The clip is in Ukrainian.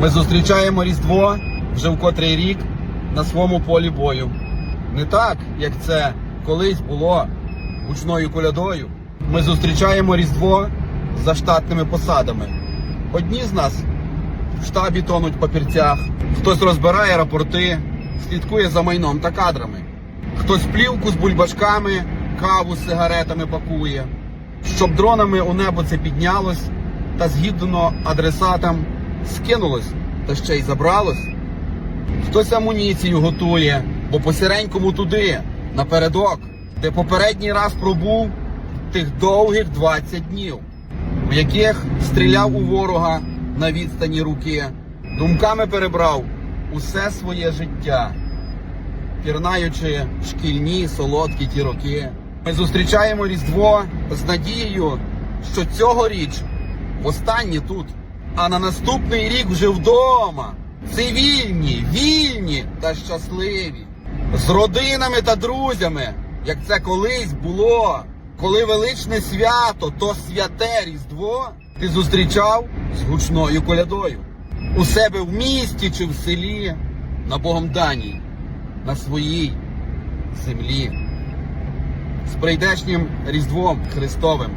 Ми зустрічаємо Різдво вже в котрий рік на своєму полі бою. Не так, як це колись було гучною колядою. Ми зустрічаємо Різдво за штатними посадами. Одні з нас в штабі тонуть в папірцях, хтось розбирає рапорти, слідкує за майном та кадрами. Хтось плівку з бульбашками, каву з сигаретами пакує, щоб дронами у небо це піднялось та згідно адресатам скинулось та ще й забралось. Хтось амуніцію готує, бо по сіренькому туди, напередок, де попередній раз пробув тих довгих 20 днів, в яких стріляв у ворога на відстані руки, думками перебрав усе своє життя, пірнаючи шкільні солодкі ті роки. Ми зустрічаємо Різдво з надією, що цьогоріч востаннє тут, а на наступний рік вже вдома. Цивільні, вільні та щасливі, з родинами та друзями, як це колись було, коли величне свято, то святе Різдво ти зустрічав з гучною колядою. У себе в місті чи в селі, на Богом даній, на своїй землі. З прийдешнім Різдвом Христовим.